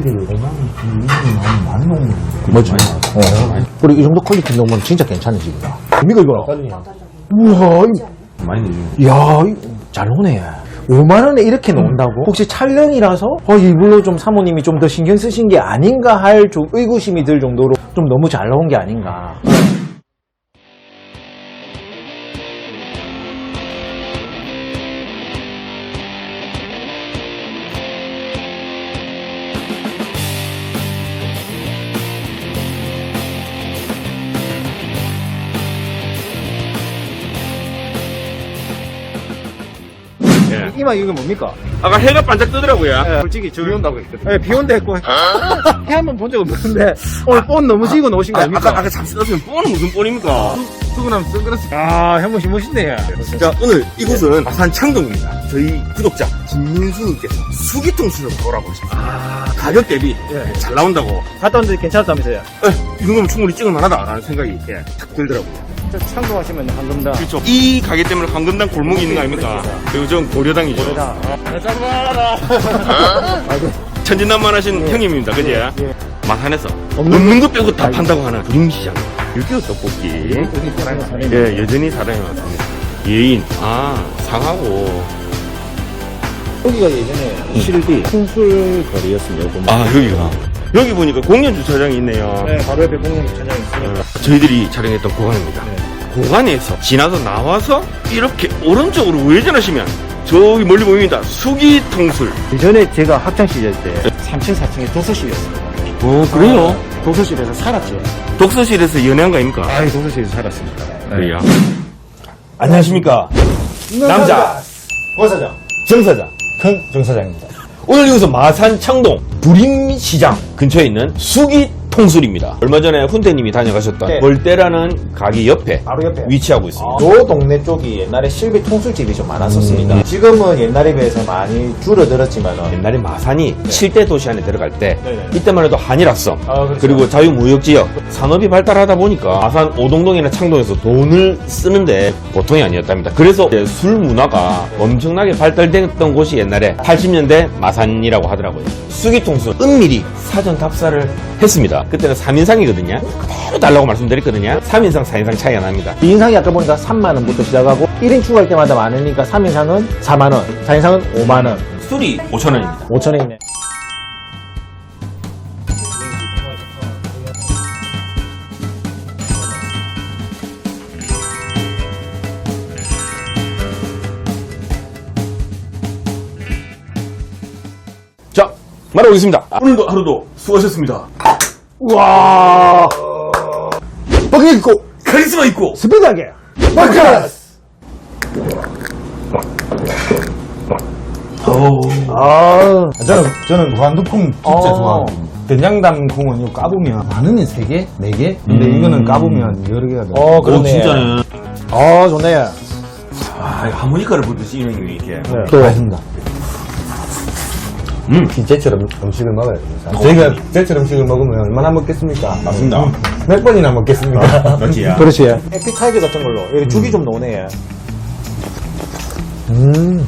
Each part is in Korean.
그냥 이름이 너무 많이 먹는 뭐지? 어. 그리고 이 정도 퀄리티 넣으면 진짜 괜찮은 집이다. 이거 이거. 거든요. 우와, 이- 많이 이야, 이- 잘 노네. 5만원에 이렇게 놓는다고? 혹시 촬영이라서, 어, 이불로 좀 사모님이 좀 더 신경 쓰신 게 아닌가 할 좀 의구심이 들 정도로 좀 너무 잘 나온 게 아닌가. 이마 이거 뭡니까? 아까 해가 반짝 뜨더라고요. 솔직히 저 비 온다고 했거든. 네, 비 온다 했고. 해 한 번 본 적 없는데, 오늘 폰 너무 지고 나오신 거 아, 아닙니까? 아까, 아까 잠시 떴으면 뻔은 무슨 뻔입니까? 쓰고 나면 선글라스. 아, 현무 씨 멋있네. 자, 오늘 이곳은 마산 창동입니다. 저희 구독자 김민수님께서 수기통 수를 먹으라고 하셨습니다. 가격 대비 예. 잘 나온다고. 갔다 왔는데 괜찮았다면서요? 에, 이 정도면 충분히 찍을 만하다라는 생각이 예, 탁 들더라고요. 저 창동하시면 한금다. 그렇죠. 이 가게 때문에 황금당 골목이 있는 거 아닙니까? 그리고 전 고려당이죠. 다 잡아라. 천진난만 하신 형님입니다. 그지? 예. 마산에서 없는 없는 거 빼고 다 판다고 하는 구림시장. 육개월 떡볶이. 예, 여전히 사랑이 많습니다. 예인. 아, 상하고. 여기가 예전에 실비 풍술 거리였습니다. 아, 여기가. 여기 보니까 공연 주차장이 있네요. 네, 바로 옆에 공영 주차장 있으니까. 어, 저희들이 촬영했던 고관입니다. 고관에서 지나서 나와서 이렇게 오른쪽으로 우회전하시면 저기 멀리 보입니다. 수기 통술. 예전에 제가 학창 시절 때 3층, 4층에 독서실이었습니다. 어, 그래요? 독서실에서 살았죠. 독서실에서 연애한 거 아닙니까? 아, 독서실에서 살았습니다. 그래요. 안녕하십니까. 남자, 고사장. 정사장. 큰 정사장입니다. 오늘 이곳은 마산 창동 부림시장 근처에 있는 수기 통술입니다. 얼마 전에 훈대님이 다녀가셨던 네. 월대라는 가게 옆에 바로 옆에. 위치하고 있습니다. 요 동네 쪽이 옛날에 실비 통술집이 좀 많았었습니다. 지금은 옛날에 비해서 많이 줄어들었지만 옛날에 마산이 7대 도시 안에 들어갈 때 네네. 이때만 해도 한일합성 아, 그렇죠. 그리고 자유무역지역 산업이 발달하다 보니까 마산 오동동이나 창동에서 돈을 쓰는데 보통이 아니었답니다. 그래서 술 문화가 엄청나게 발달됐던 곳이 옛날에 80년대 마산이라고 하더라고요. 수기통수 은밀히 사전 답사를 했습니다. 그때는 3인상이거든요. 그대로 달라고 말씀드렸거든요. 3인상, 4인상 차이가 납니다. 2인상이 아까 보니까 3만원부터 시작하고 1인 추가할 때마다 많으니까 3인상은 4만원, 4인상은 5만원, 술이 5천원입니다. 5천원이네. 자, 말해보겠습니다. 오늘도 하루도 수고하셨습니다. 우와! 뻥이 있고, 카리스마 있고 스피드하게! 마카스! 아, 저는, 저는 무한두콩 진짜 어. 좋아하거든요. 된장담 콩은 이거 까보면 많으면 3개? 4개? 근데 이거는 까보면 여러 개가 돼요. 어, 그러네. 진짜는 어, 좋네. 아, 하모니카를 불듯이 이 형님이 이렇게 또, 맛있습니다. 음. 제철 음- 음식을 먹어야 됩니다. 저희가 제철 음식을 먹으면 얼마나 먹겠습니까? 맞습니다. 음, 몇 번이나 먹겠습니까? 맞지? 야. 그렇지. 에피타이저 같은 걸로. 여기 죽이 좀 나오네. 음.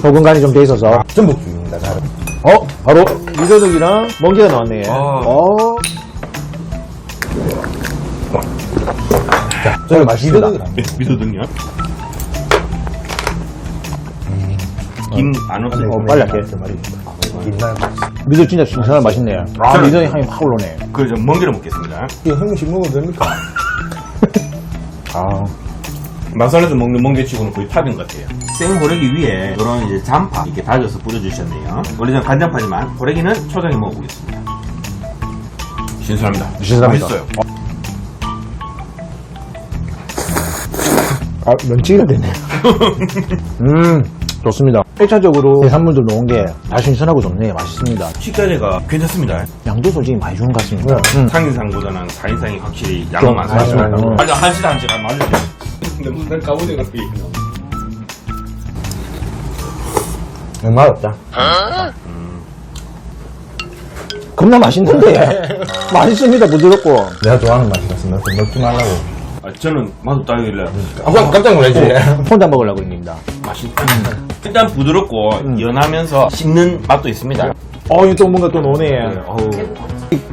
소금 간이 좀 돼 있어서. 전복죽입니다, 잘. 어? 바로 미더덕이랑 멍게가 나왔네. 아. 어. 저는 맛있습니다. 미소등요? 김안 없어요. 어, 빨리 할게. 김날 미더 진짜 신선한 맛있네. 아, 저는- 미더의 향이 확 올라오네. 그저 멍게를 먹겠습니다. 이거 한 번씩 먹어도 됩니까? 아. 마산에서 먹는 멍게치고는 거의 탑인 것 같아요. 생 호래기 위에 이런 이제 잔파 이렇게 다져서 뿌려주셨네요. 원래 는 간장파지만 호래기는 초장에 먹어보겠습니다. 신선합니다. 신선합니다. 맛있어요. 아, 면치기가 되네. 음, 좋습니다. 1차적으로 해산물들 놓은 게 다 신선하고 좋네. 맛있습니다. 식자재가 괜찮습니다. 양도 솔직히 많이 주는 것 같습니다. 네. 음. 3인상보다는 4인상이 확실히 양은 좀 많습니다. 많습니다. 음. 맞아, 한시간 한시간 맞으죠. 너무 난 까보니까 그게 얼마 없다. 겁나 맛있는데. 맛있습니다. 부드럽고. 내가 좋아하는 맛이라서 좀 먹지 말라고. 아, 저는 맛없다길래 깜짝, 깜짝 놀라지? 혼자 먹으려고 합니다. 맛있다. 일단 부드럽고 연하면서 씹는 맛도 있습니다. 어, 이또 뭔가 또 노네. 어우.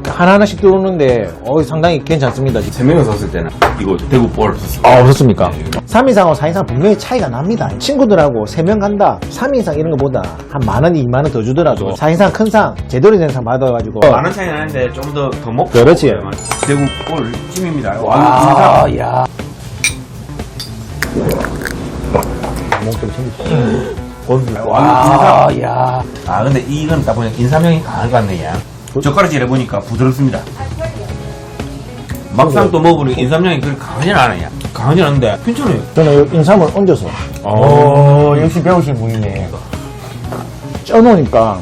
하나하나씩 들어오는데, 어, 상당히 괜찮습니다. 세 명이 섰을 때는 이거 대구 볼 썼을 아, 없었습니까? 3인상하고 4인상 분명히 차이가 납니다. 친구들하고 3명 간다. 3인상 이런 거보다 한 만 원, 2만 원 더 주더라도 4인상 큰 상, 제대로 된 상 받아가지고. 많은 차이 나는데 좀 더 더 먹고 그렇지. 대구 볼 찜입니다. 와, 아, 진 와, 야. 아 근데 이건 딱 보니까 인삼형이 강한 것 같네 야. 젓가락질 해보니까 부드럽습니다. 막상 또 먹어보니까 인삼형이 그렇게 강하진 않아요. 강하진 않은데 괜찮아요. 저는 인삼을 얹어서 어, 역시 배우신 분이네. 쪄놓으니까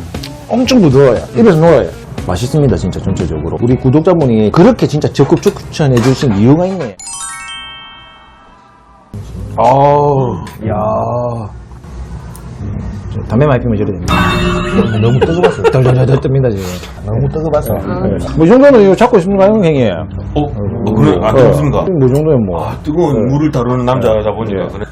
엄청 부드러워요. 입에서 녹아요. 맛있습니다, 진짜 전체적으로. 우리 구독자분이 그렇게 진짜 적극 추천해 주신 이유가 있네. 아우, 야. 저 담배 많이 피면 저래 됩니다. 너무 뜨거웠어. 덜덜덜 뜹니다, 지금. 너무 뜨거웠어. 네. 뭐, 이 정도는 이거 잡고 있습니다, 형님. 어? 어 그래? 아 좋습니까? 뭐, 이 정도면 뭐. 아 뜨거운 물을 다루는 남자다 보니까 예. 그래.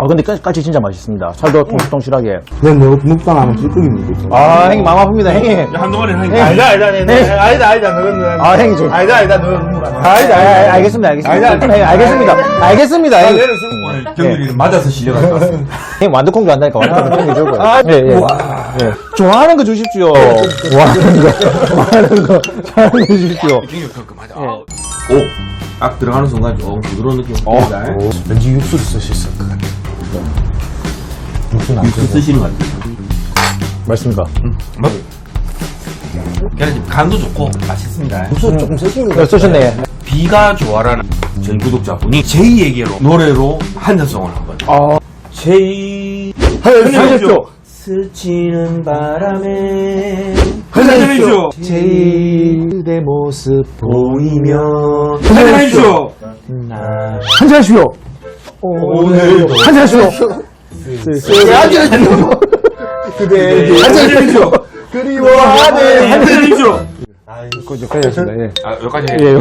아, 근데 까치, 까치 진짜 맛있습니다. 살도 통실통실하게. 그냥 뭐, 묵당하면 찌꺼기 묻겠죠. 아, 형님 마음 아픕니다, 형님. 한동안에 하니 네. 아니다, 아니다, 아니다. 아니다, 아니다, 너는. 아, 형님 좀. 아니다, 아니다, 너는 눈물 안 나. 아니다, 아, 알겠습니다, 알겠습니다. 아니다, 아니다. 네, 알겠습니다. 알겠습니다. 형님. 내는 술 오늘 경률이 맞아서 실려갈 것 같습니다. 형님 완두콩 좋아한다니까 완두콩 챙겨줘요. 아, 예, 예. 예. 좋아하는 거 주십시오. 좋아하는 거, 좋아하는 거, 좋아하는 거 주십시오. 경률 그 맞아. 오, 딱 들어가는 순간 조금 부드러운 느낌. 어. 옵니다. 왠지 육수를 쓰셨을 것 같아. 육수는 안 육수 쓰고. 쓰시는 것 같아요. 맞습니까? 뭐? 그냥 지금 간도 좋고 맛있습니다. 육수 조금 쓰신 것 네, 쓰셨네. 비가 좋아라는 전 구독자분이 제이에게로 노래로 한전송을 한번. 아, 제이 하십시오. 스치는 바람에 한잔해주십시오. 제일의 모습 보이면 한잔해주십시오. 한잔하십시오. 오늘도. 한잔하십시오. 한잔하십시오. 그대 한잔해주십시오. 그리워하는. 그죠, 그렇습니다. 예. 아 여기까지 예,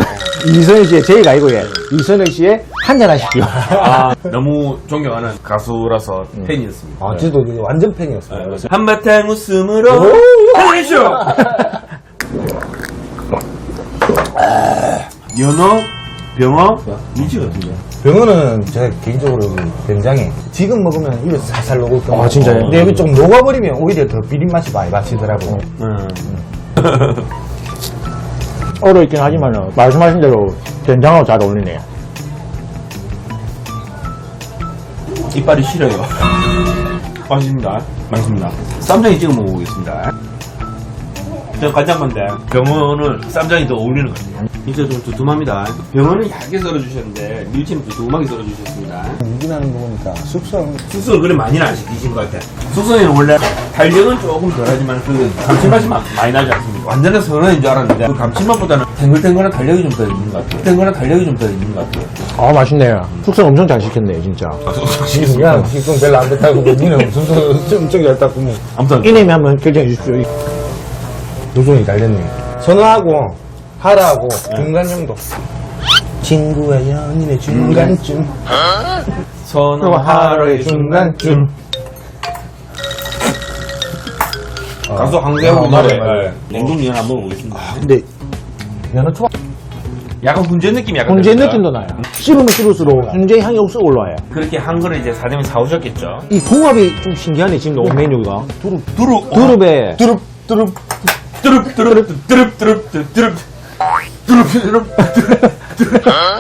이선희 씨의 제이가 아니고, 예. 이선희 씨의 한잔하십시오. 아, 너무 존경하는 가수라서 팬이었습니다. 아, 저도 완전 팬이었어요. 한바탕 웃음으로 한잔해주십시오. 연어, 병어, 미치 같은데. 병어는 제가 개인적으로 굉장히 지금 먹으면 입에 살살 녹을 경우 아, 진짜요? 근데 여기 좀 녹아버리면 오히려 더 비린 맛이 많이 마시더라고. 음. 얼어 있긴 하지만, 말씀하신 대로 된장하고 잘 어울리네요. 이빨이 시려요. 맛있습니다. 맛있습니다. 쌈장에 찍어 먹어보겠습니다. 저 간장만데 병어는 쌈장이 더 어울리는 것 같아요. 진짜 좀 두툼합니다. 병어는 얇게 썰어주셨는데 밀치는 두툼하게 썰어주셨습니다. 유기나는 거 보니까 숙성 숙성을 그래 많이는 안 시키신 것 같아. 숙성에는 원래 탄력은 조금 덜하지만 그 감칠맛이 마- 많이 나지 않습니까? 완전한 선어인 줄 알았는데 그 감칠맛보다는 탱글탱글한 탄력이 좀 더 있는 것 같아요. 탱글한 탄력이 좀 더 있는 것 같아요. 아, 맛있네요. 숙성 엄청 잘 시켰네요, 진짜. 야 식성 별로 안 됐다고 뭐 니는 숙성 엄청 잘 땄고 뭐 아무튼 이님이 한번 결정해 주십시오. 노종이 달렸네 선어하고 하라하고 중간 정도 친구와 연인의 중간쯤 선어하루의 중간쯤 가수 황대호 아, 노래 맞아요, 맞아요. 냉동 면 한번 먹어보겠습니다. 근데 연어 초밥 약간 훈제 느낌이 약간 훈제. 느낌도 나요. 씹으면 씹을수록 훈제 향이 옥수 올라와요. 그렇게 한 거를 이제 사장님이 사오셨겠죠. 이 궁합이 좀 신기하네, 지금 온 메뉴가. 두릅 두릅 두릅에 뚜릅 뚜릅 두릅 두릅 두릅 두릅 두릅 두릅 두릅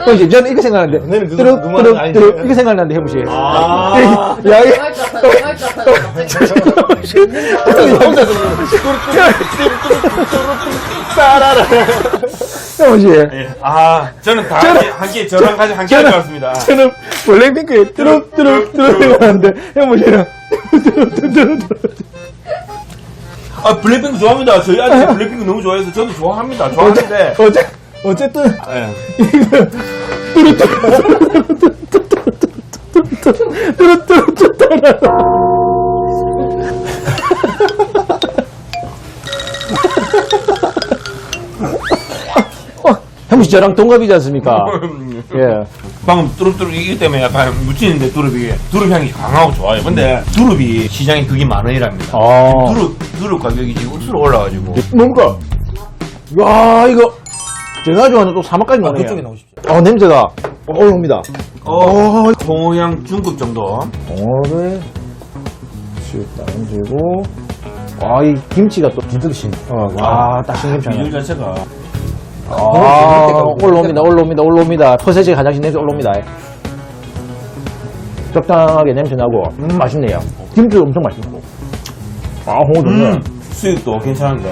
또 이제 저는 이거 생각하는데 너는 그거 뚜릅 그만 뚜릅 아닌데. 뚜릅 이거 생각나는데 해보세요. 아 야, 이 해보세요. 예. 아 저는 다 함께 함께 저랑 같이 함께 할것 같습니다. 저는 블랙핑크의 뚜릅 뚜릅 뚜릅 생각하는데. 뚜릅 뚜릅 뚜릅 아 블랙핑크 좋아합니다. 저희 아저씨 블랙핑크 너무 좋아해서 저도 좋아합니다. 좋아하는데 어째 어쨌든 예. 뚜릅 뚜릅 뚜릅 형씨 저랑 동갑이지 않습니까? 예. 방금 뚜릅뚜릅 이기 때문에 약간 묻히는데 두릅이 두릅 향이 강하고 좋아요. 근데 두릅이 시장에 그게 만 원이랍니다. 아. 두릅 두릅 가격이 지금 억수로 올라가지고 뭔가 야 이거 제가 좋아하는 또 사막까지 나네요 그쪽에 나오십시오. 어 냄새가 올라옵니다 어, 동양 중급 정도. 동어를 쓱 던지고 아 이 김치가 또 진짜 신. 아딱 신 김치 하나 비율 자체가 아, 올라옵니다, 올라옵니다, 올라옵니다. 퍼세지 가장신 냄새 올라옵니다. 적당하게 냄새 나고, 음, 맛있네요. 김치도 엄청 맛있고. 아, 홍어도 네 음, 수육도 괜찮은데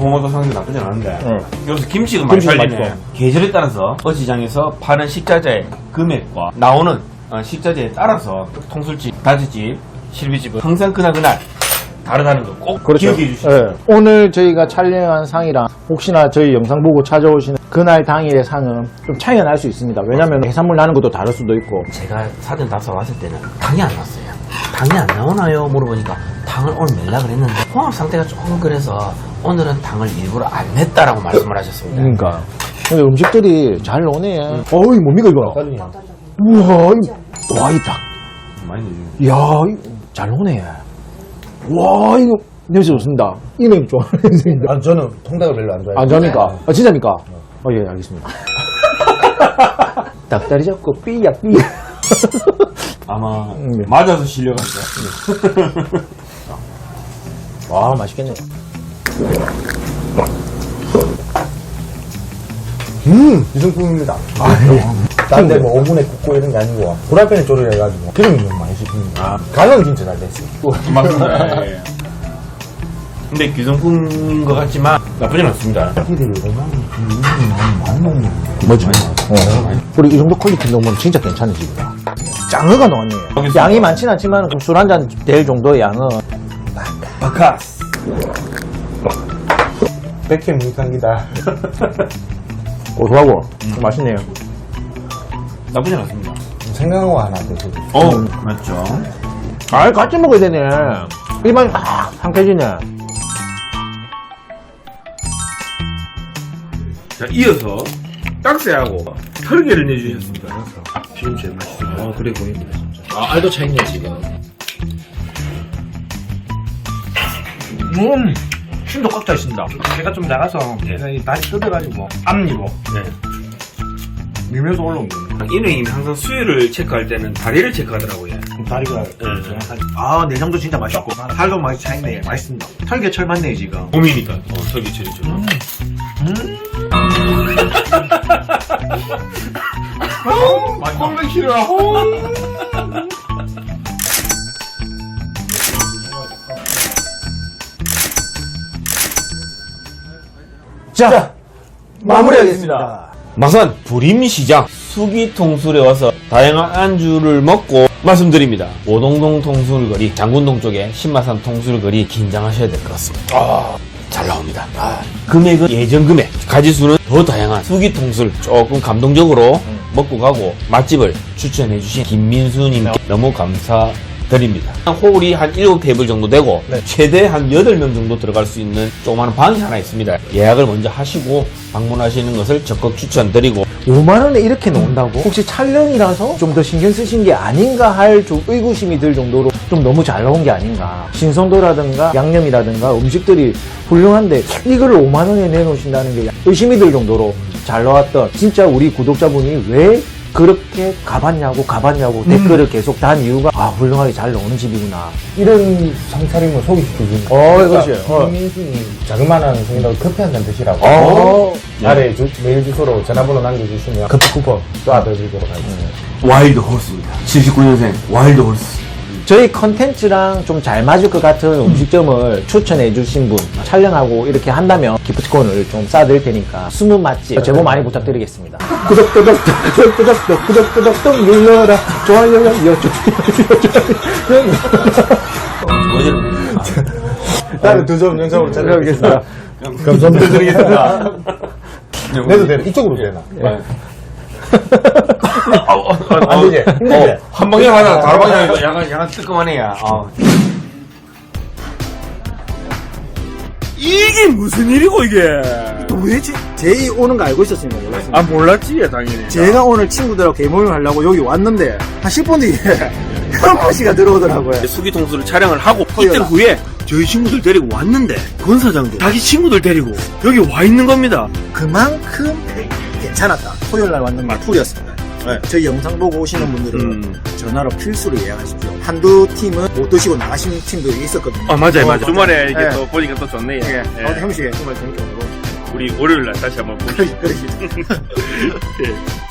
홍어도 상당히 나쁘지 않은데 응. 여기서 김치가 많이 김치가 팔리네 맛있어. 계절에 따라서 어시장에서 파는 식자재 금액과 나오는 어, 식자재에 따라서 통술집, 다지집, 실비집은 항상 그날 그날 다르다는 거 꼭 기억해 주시죠 예. 오늘 저희가 촬영한 상이랑 혹시나 저희 영상 보고 찾아오시는 그날 당일의 상은 좀 차이가 날 수 있습니다. 왜냐면 해산물 나는 것도 다를 수도 있고. 제가 사전 답사 왔을 때는 당이 안 났어요 당이 안 나오나요? 물어보니까 당을 오늘 낼라 그랬는데 홍합 상태가 조금 그래서 오늘은 당을 일부러 안 냈다라고 말씀을 하셨습니다 그러니까. 근데 음식들이 잘 나오네. 어이, 뭡니까, 이거? 우와, 이, 와, 이 닭. 많이 내주네 이야, 잘 나오네. 와, 이거 냄새 좋습니다. 이 냄새 좋아하는 냄새입니다. 아, 저는 통닭을 별로 안 좋아해요. 안 좋아합니까? 아, 진짜입니까? 어, 예, 알겠습니다. 닭다리 잡고 삐약 삐약. 아마 네. 맞아서 실려갔어요 와, 맛있겠네. 음, 유성품입니다. 딴데 뭐 오븐에 굽고 이런 게 아니고 프라이팬에 조리해가지고 기름이 너무 많이 씹힙니다. 간은 진짜 잘 됐어요. 맞습니다. 예. 근데 귀성품인 것 같지만 나쁘진 않습니다. 많이 먹는 뭐지? 어. 그리고 이 정도 퀄리티 넣으면 진짜 괜찮은 집이다. 장어가. 알겠습니다. 양이 많진 않지만 술 한 잔 될 정도의 양은 바카스. 백회 물강이다. 고소하고 맛있네요. 나쁘진 않습니다. 생강어 하나 드시고. 어, 맞죠. 아, 같이 먹어야 되네. 입안이 딱 상쾌해지네. 자, 이어서 딱새하고 털개를 내주셨습니다. 지금 제일 맛있어요. 아, 그래 보입니다, 진짜. 아, 알도 차 있네, 지금. 음, 힘도 꽉 차 있습니다. 제가 좀 작아서 이 다시 뜯어가지고 앞니로 네. 밀면서 올라온 겁니다. 이능이 항상 수유를 체크할 때는 다리를 체크하더라고요. 다리가 아, 내장도 진짜 맛있고 살도 많이 차 있네. 맛있습니다. 털개철 맞네, 지금. 봄이니까. 어, 털기 처리처럼. 꼴mek 싫어. 자, 마무리하겠습니다. 마산 부림시장 수기통술에 와서 다양한 안주를 먹고 말씀드립니다. 오동동 통술거리, 장군동 쪽에 신마산 통술거리 긴장하셔야 될 것 같습니다. 아, 잘 나옵니다. 금액은 예전 금액, 가지수는 더 다양한 수기통술 조금 감동적으로 먹고 가고 맛집을 추천해주신 김민수님께 너무 감사 드립니다. 홀이 한 7테이블 정도 되고 최대 한 8명 정도 들어갈 수 있는 조그마한 방이 하나 있습니다. 예약을 먼저 하시고 방문하시는 것을 적극 추천드리고 5만원에 이렇게 나온다고? 혹시 촬영이라서 좀 더 신경 쓰신 게 아닌가 할 좀 의구심이 들 정도로 좀 너무 잘 나온 게 아닌가. 신선도라든가 양념이라든가 음식들이 훌륭한데 이거를 5만원에 내놓으신다는 게 의심이 들 정도로 잘 나왔던 진짜 우리 구독자분이 왜 그렇게 가봤냐고 가봤냐고 댓글을 계속 단 이유가 아 훌륭하게 잘 나오는 집이구나. 이런 상차림을 소개시켜주는 어, 그렇지. 어. 김민수님 자그마한 손이라고 커피 한 잔 드시라고. 어. 아래 주, 메일 주소로 전화번호 남겨주시면 커피 쿠폰 쏴드리도록 하겠습니다. 와일드 호스입니다. 79년생 와일드 호스. 저희 컨텐츠랑 좀 잘 맞을 것 같은 음식점을 추천해 주신 분 촬영하고 이렇게 한다면 기프티콘을 좀 쏴드릴 테니까 숨은 맛집 제보 많이 부탁드리겠습니다 구독 구독 구독 구독 구독 구독 구독 눌러라 좋아요 여쭈 다른 두점 영상으로 찾아뵙겠습니다 감사드리겠습니다 내도 되나? 이쪽으로 되나? 네. 안 되지? 힘들지? 한 방향 하나 다른 방향이고 약간 약간 뜨끔하네요. 어. 이게 무슨 일이고 이게? 도대체 제이 오는 거 알고 있었습니까? 몰랐습니다. 아 몰랐지 당연히. 제가 오늘 친구들하고 개모임을 하려고 여기 왔는데 한 10분 뒤에 현모 씨가 들어오더라고요. 수기 통수를 촬영을 하고 토요일 이틀 날. 후에 저희 친구들 데리고 왔는데 권 사장도 자기 친구들 데리고 여기 와 있는 겁니다. 그만큼 괜찮았다. 토요일 날 왔는 풀이었습니다. 네, 저희 영상 보고 오시는 분들은 음. 전화로 필수로 예약하십시오. 한두 팀은 못 드시고 나가시는 팀들이 있었거든요. 아 맞아요 맞아요. 주말에 이게 예. 또 보니까 또 좋네요. 예. 예. 아무튼 형씨 정말 재밌게 놀고 우리 월요일 날 다시 한번 보시죠. 그러시.